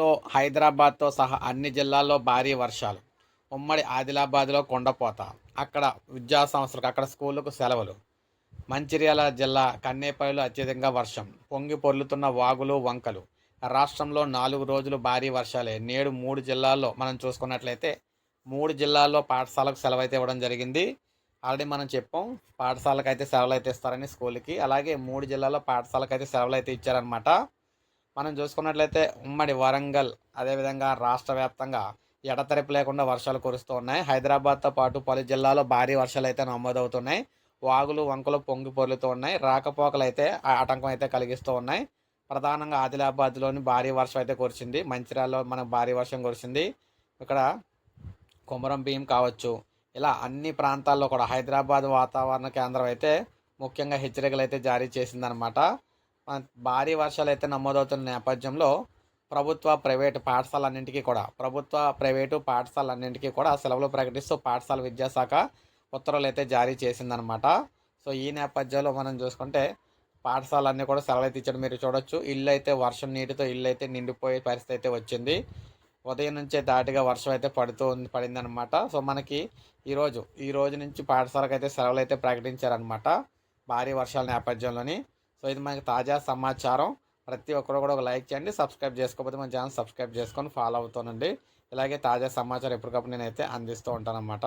రాష్ట్రంలో హైదరాబాద్తో సహా అన్ని జిల్లాల్లో భారీ వర్షాలు. ఉమ్మడి ఆదిలాబాద్లో కొండపోత. అక్కడ విద్యా సంస్థలకు అక్కడ స్కూళ్ళకు సెలవులు. మంచిర్యాల జిల్లా కన్నేపల్లిలో అత్యధికంగా వర్షం. పొంగి పొర్లుతున్న వాగులు వంకలు. రాష్ట్రంలో నాలుగు రోజులు భారీ వర్షాలే. నేడు మూడు జిల్లాల్లో మనం చూసుకున్నట్లయితే మూడు జిల్లాల్లో పాఠశాలకు సెలవు అయితే ఇవ్వడం జరిగింది. ఆల్రెడీ మనం చెప్పాం పాఠశాలకు అయితే సెలవులు అయితే ఇస్తారని స్కూల్కి. అలాగే మూడు జిల్లాల్లో పాఠశాలకు అయితే సెలవులు అయితే ఇచ్చారనమాట మనం చూసుకున్నట్లయితే ఉమ్మడి వరంగల్ అదేవిధంగా రాష్ట్ర వ్యాప్తంగా ఎడతెరపు లేకుండా వర్షాలు కురుస్తూ ఉన్నాయి. హైదరాబాద్తో పాటు పలు జిల్లాలో భారీ వర్షాలు అయితే నమోదవుతున్నాయి. వాగులు వంకలు పొంగి పొర్లుతూ ఉన్నాయి. రాకపోకలు అయితే ఆటంకం అయితే కలిగిస్తూ ఉన్నాయి. ప్రధానంగా ఆదిలాబాద్లోని భారీ వర్షం అయితే కురిసింది. మంచిర్యాలలో మనకు భారీ వర్షం కురిసింది. ఇక్కడ కొమరం భీం కావచ్చు ఇలా అన్ని ప్రాంతాల్లో కూడా హైదరాబాద్ వాతావరణ కేంద్రం అయితే ముఖ్యంగా హెచ్చరికలు అయితే జారీ చేసిందనమాట భారీ వర్షాలు అయితే నమోదవుతున్న నేపథ్యంలో ప్రభుత్వ ప్రైవేటు పాఠశాలన్నింటికీ కూడా ప్రభుత్వ ప్రైవేటు పాఠశాలన్నింటికీ కూడా సెలవులు ప్రకటిస్తూ పాఠశాల విద్యాశాఖ ఉత్తర్వులు అయితే జారీ చేసిందనమాట సో ఈ నేపథ్యంలో మనం చూసుకుంటే పాఠశాలన్నీ కూడా సెలవు అయితే ఇచ్చడం మీరు చూడొచ్చు ఇల్లు అయితే వర్షం నీటితో ఇల్లు అయితే నిండిపోయే పరిస్థితి అయితే వచ్చింది. ఉదయం నుంచే దాటిగా వర్షం అయితే పడుతూ ఉంది పడిందనమాట సో మనకి ఈరోజు ఈ రోజు నుంచి పాఠశాలకు అయితే సెలవులు అయితే ప్రకటించారనమాట భారీ వర్షాల నేపథ్యంలోని. సో ఇది మనకి తాజా సమాచారం. ప్రతి ఒక్కరు కూడా ఒక లైక్ చేయండి. సబ్స్క్రైబ్ చేసుకోకపోతే మన ఛానల్ సబ్స్క్రైబ్ చేసుకొని ఫాలో అవుతానండి ఇలాగే తాజా సమాచారం ఎప్పటికప్పుడు నేనైతే అందిస్తూ ఉంటానన్నమాట.